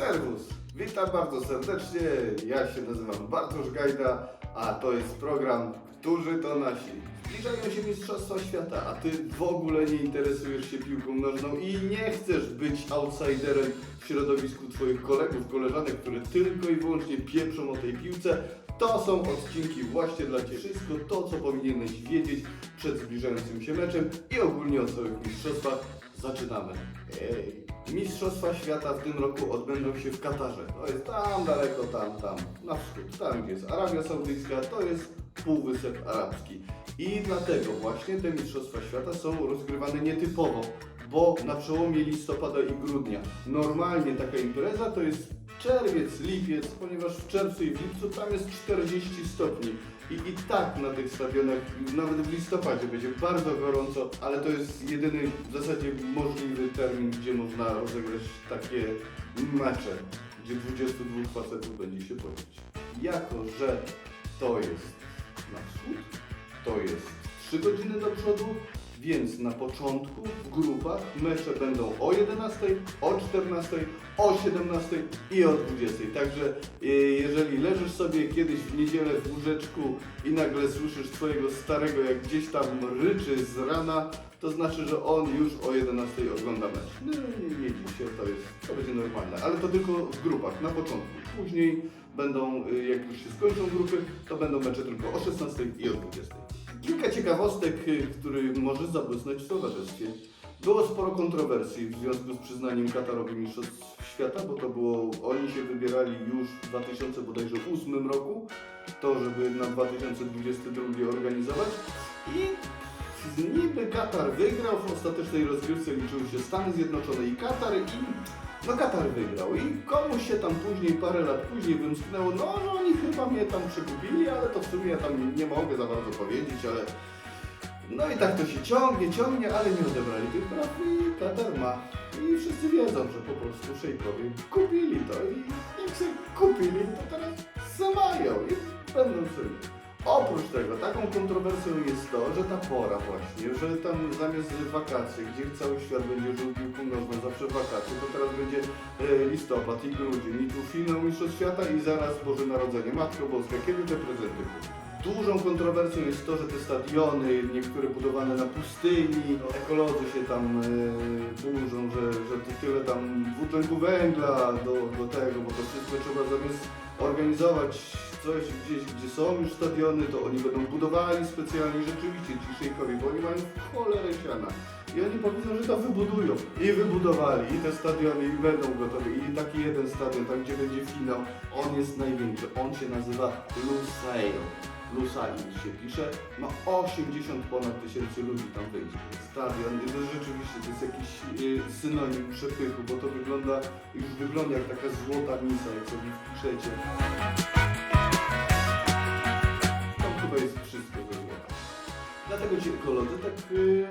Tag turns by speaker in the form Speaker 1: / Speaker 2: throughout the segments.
Speaker 1: Serwus, witam bardzo serdecznie. Ja się nazywam Bartosz Gajda, a to jest program Którzy to nasi. Zbliżają się Mistrzostwa Świata, a ty w ogóle nie interesujesz się piłką nożną i nie chcesz być outsiderem w środowisku twoich kolegów, koleżanek, które tylko i wyłącznie pieprzą o tej piłce. To są odcinki właśnie dla Ciebie. Wszystko to, co powinieneś wiedzieć przed zbliżającym się meczem i ogólnie o całych mistrzostwach. Zaczynamy. Ej. Mistrzostwa Świata w tym roku odbędą się w Katarze. To jest tam daleko, tam, tam, na wschód. Tam gdzie jest Arabia Saudyjska, to jest Półwysep Arabski. I dlatego właśnie te Mistrzostwa Świata są rozgrywane nietypowo, bo na przełomie listopada i grudnia. Normalnie taka impreza to jest czerwiec, lipiec, ponieważ w czerwcu i w lipcu tam jest 40 stopni. I, I tak na tych stadionach, nawet w listopadzie będzie bardzo gorąco, ale to jest jedyny w zasadzie możliwy termin, gdzie można rozegrać takie mecze, gdzie 22 facetów będzie się pocić. Jako, że to jest na wschód, to jest 3 godziny do przodu, więc na początku w grupach mecze będą o 11, o 14, o 17 i o 20. Także e, jeżeli leżysz sobie kiedyś w niedzielę w łóżeczku i nagle słyszysz swojego starego, jak gdzieś tam ryczy z rana, to znaczy, że on już o 11 ogląda mecz. No nie, nie się, to, jest, to będzie normalne, ale to tylko w grupach, na początku. Później będą, y, jak już się skończą grupy, to będą mecze tylko o 16 i o 20. Kilka ciekawostek, y, który może zabłysnąć w towarzystwie. Było sporo kontrowersji w związku z przyznaniem Katarowi Mistrzostw Świata, bo to było, oni się wybierali już w 2008 roku, to żeby na 2022 organizować. I niby Katar wygrał, w ostatecznej rozgrywce liczyły się Stany Zjednoczone i Katar i no Katar wygrał i komuś się tam później, parę lat później wymsknęło, no że oni chyba mnie tam przekupili, ale to w sumie ja tam nie mogę za bardzo powiedzieć, ale no i tak to się ciągnie, ciągnie, ale nie odebrali tych praw i Katar ma. I wszyscy wiedzą, że po prostu szejkowie kupili to i jak się kupili, to teraz se mają i będą sobie. Oprócz tego, taką kontrowersją jest to, że ta pora właśnie, że tam zamiast wakacje, gdzie cały świat będzie żył piłką nożną, zawsze wakacje, to teraz będzie e, listopad i grudzień i tu finał Mistrzostw Świata i zaraz Boże Narodzenie. Matko Boska, kiedy te prezenty? Dużą kontrowersją jest to, że te stadiony, niektóre budowane na pustyni, ekolodzy się tam e, burzą, że, że to tyle tam dwutlenku węgla do, do tego, bo to wszystko trzeba zamiast organizować coś gdzieś, gdzie są już stadiony, to oni będą budowali specjalnie rzeczywiście ci szejkowie, bo oni mają cholerę siana. I oni powiedzą, że to wybudują. I wybudowali, i te stadiony, i będą gotowe. I taki jeden stadion, tam gdzie będzie finał, on jest największy. On się nazywa Lusail. Lusail się pisze. Ma 80 ponad tysięcy ludzi tam wejdzie. Stadion, i to rzeczywiście to jest jakiś y, synonim przepychu, bo to wygląda, już wygląda jak taka złota misa, jak sobie wpiszecie. Dlatego ci ekolodzy tak yy,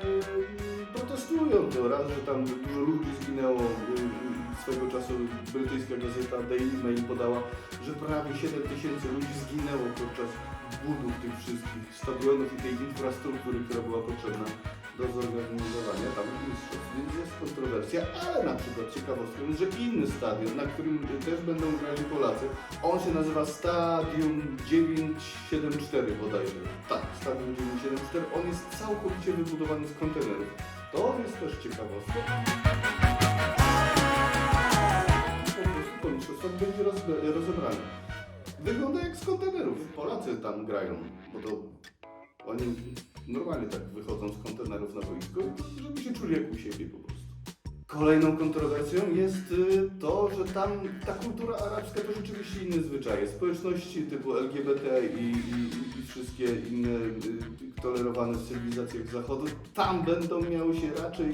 Speaker 1: protestują to raz, że tam dużo ludzi zginęło. Yy, swego czasu brytyjska gazeta Daily Mail podała, że prawie 7 tysięcy ludzi zginęło podczas budów tych wszystkich stadionów i tej infrastruktury, która była potrzebna do zorganizowania tam mistrzostw. Więc jest kontrowersja, ale na przykład ciekawostką że inny stadion, na którym też będą grali Polacy, on się nazywa Stadium 974 bodajże. Tak, Stadium 974. On jest całkowicie wybudowany z kontenerów. To jest też ciekawostka. Po prostu po mistrzostwach będzie rozbe- rozebrany. Wygląda jak z kontenerów. Polacy tam grają, bo to oni normalnie tak wychodzą z kontenerów na boisko, żeby się czuli jak u siebie po prostu. Kolejną kontrowersją jest y, to, że tam ta kultura arabska to rzeczywiście inne zwyczaje. Społeczności typu LGBT i, i, i wszystkie inne y, tolerowane w cywilizacjach zachodu, tam będą miały się raczej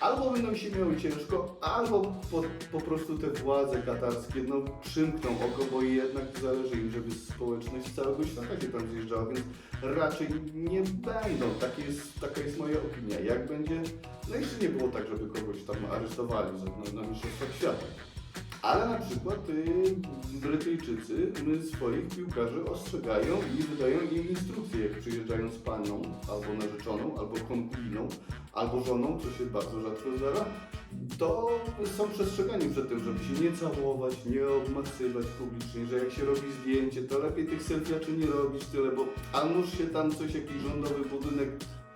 Speaker 1: albo będą się miały ciężko, albo po, po prostu te władze katarskie no, przymkną oko, bo jednak zależy im, żeby społeczność całego świata się tam zjeżdżała, więc raczej nie będą. Takie jest, taka jest moja opinia. Jak będzie? No jeszcze nie było tak, żeby kogoś tam aresztowali na, na Mistrzostwach Świata. Ale na przykład y, Brytyjczycy y, swoich piłkarzy ostrzegają i wydają im instrukcje, jak przyjeżdżają z panią, albo narzeczoną, albo konkuliną, albo żoną, co się bardzo rzadko zdarza, to są przestrzegani przed tym, żeby się nie całować, nie obmacywać publicznie, że jak się robi zdjęcie, to lepiej tych selfiaczy nie robić tyle, bo a nuż się tam coś, jakiś rządowy budynek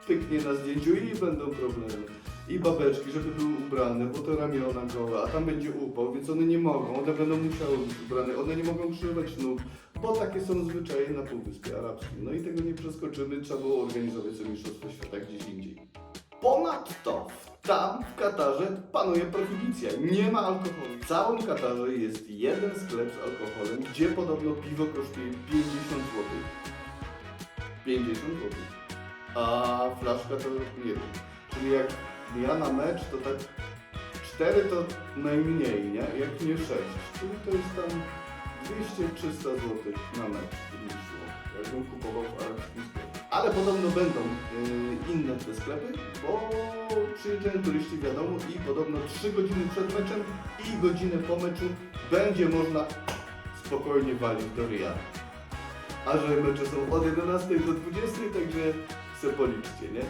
Speaker 1: pyknie na zdjęciu i będą problemy. I babeczki, żeby były ubrane, bo to ramiona gołe, a tam będzie upał, więc one nie mogą, one będą musiały być ubrane, one nie mogą krzywać nóg, bo takie są zwyczaje na Półwyspie Arabskim. No i tego nie przeskoczymy, trzeba było organizować sobie Mistrzostwo Świata gdzieś indziej. Ponadto tam w Katarze panuje prohibicja. Nie ma alkoholu. W całym Katarze jest jeden sklep z alkoholem, gdzie podobno piwo kosztuje 50 zł. 50 zł. A flaszka to wiem. Czyli jak ja na mecz to tak 4 to najmniej, nie? Jak nie 6. Czyli to jest tam 200-300 zł na mecz mi szło. Jakbym kupował w arabskim sklepie. Ale podobno będą yy, inne te sklepy, bo przyjeżdżają turyści wiadomo i podobno 3 godziny przed meczem i godzinę po meczu będzie można spokojnie walić do Riyadu. A że mecze są od 11 do 20, także se policzcie, nie?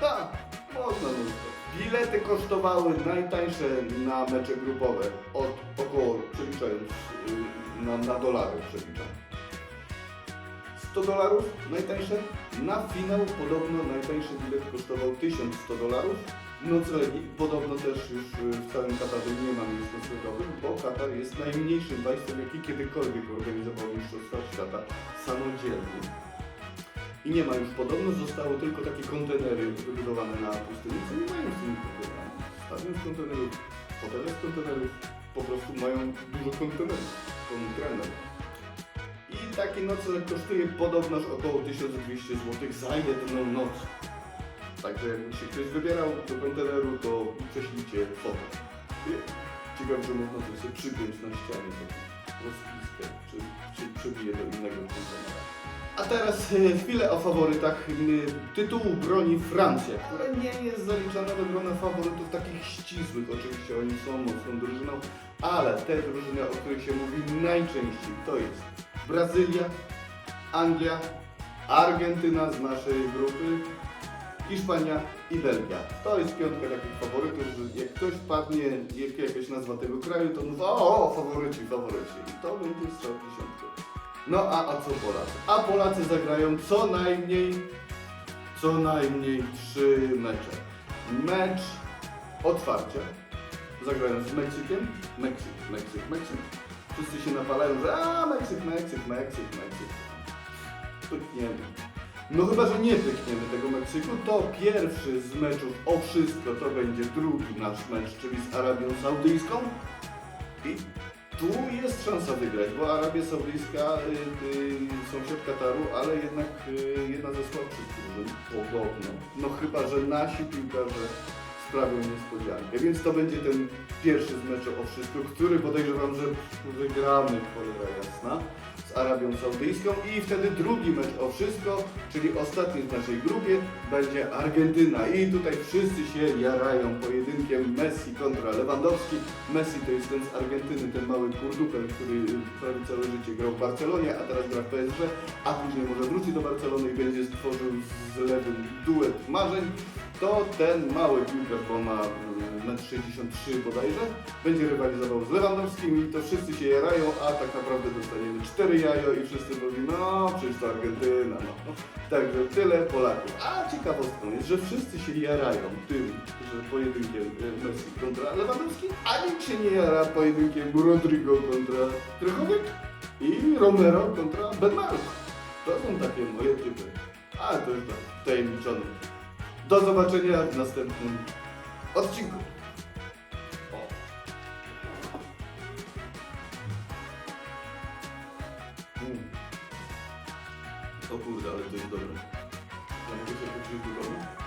Speaker 1: Tak, można no. Bilety kosztowały najtańsze na mecze grupowe od około, przeliczając yy, na, na dolary przeliczam. 100 dolarów najtańsze. Na finał podobno najtańszy bilet kosztował 1100 dolarów. Noclegi podobno też już y, w całym Katarze nie ma miejsc noclegowych, bo Katar jest najmniejszym państwem, jaki kiedykolwiek organizował Mistrzostwa Świata samodzielnie. I nie ma już podobno, zostały tylko takie kontenery wybudowane na pustyni, co nie mają z tymi kontenerami. Stadion z kontenerów, hotele z kontenerów, po prostu mają dużo kontenerów. Trener. I taki nocleg kosztuje podobnoż około 1200 zł za jedną noc. Także jakby się ktoś wybierał do konteneru, to prześlijcie fotę. Ciekawe, że można to sobie przypiąć na ścianie taką rozpiskę, czy się przebije do innego kontenera. A teraz e, chwilę o faworytach tytułu broni Francja, które nie jest zaliczane do grona faworytów takich ścisłych. Oczywiście oni są mocną drużyną, ale te drużyny, o których się mówi najczęściej, to jest Brazylia, Anglia, Argentyna z naszej grupy, Hiszpania i Belgia. To jest piątka takich faworytów, że jak ktoś padnie, jak jakaś nazwa tego kraju, to mówi, o, faworyci, faworyci. I to będzie strzał w dziesiątkę. No a, a co Polacy? A Polacy zagrają co najmniej, co najmniej trzy mecze. Mecz otwarcia. Zagrają z Meksykiem. Meksyk, Meksyk, Meksyk. Wszyscy się napalają, że a Meksyk, Meksyk, Meksyk, Meksyk. Pykniemy. No chyba, że nie pykniemy tego Meksyku, to pierwszy z meczów o wszystko to będzie drugi nasz mecz, czyli z Arabią Saudyjską. I tu jest szansa wygrać, bo Arabia Saudyjska, y, y, sąsiad Kataru, ale jednak y, jedna ze słabszych drużyn, podobno. No chyba, że nasi piłkarze sprawią niespodziankę. Więc to będzie ten pierwszy z meczu o wszystko, który podejrzewam, że wygramy, cholera jasna, Arabią Saudyjską i wtedy drugi mecz o wszystko, czyli ostatni w naszej grupie, będzie Argentyna. I tutaj wszyscy się jarają pojedynkiem Messi kontra Lewandowski. Messi to jest ten z Argentyny, ten mały kurdupel, który prawie całe życie grał w Barcelonie, a teraz gra w PSG, a później może wróci do Barcelony i będzie stworzył z Lewym duet marzeń to ten mały piłkarz, bo ma mm, 1,63 m bodajże, będzie rywalizował z Lewandowskim i to wszyscy się jarają, a tak naprawdę dostaniemy 4 jajo i wszyscy mówią, no przecież to Argentyna, no. Także tyle Polaków. A ciekawostką jest, że wszyscy się jarają tym, że pojedynkiem e, Messi kontra Lewandowski, a nikt się nie jara pojedynkiem Rodrigo kontra Krychowiak i Romero kontra Benmark. To są takie moje typy. A to już tak, tajemniczone. Do zobaczenia w następnym odcinku. O. Mm. O kurde, ale to jest dobre. Ja mogę sobie poczuć?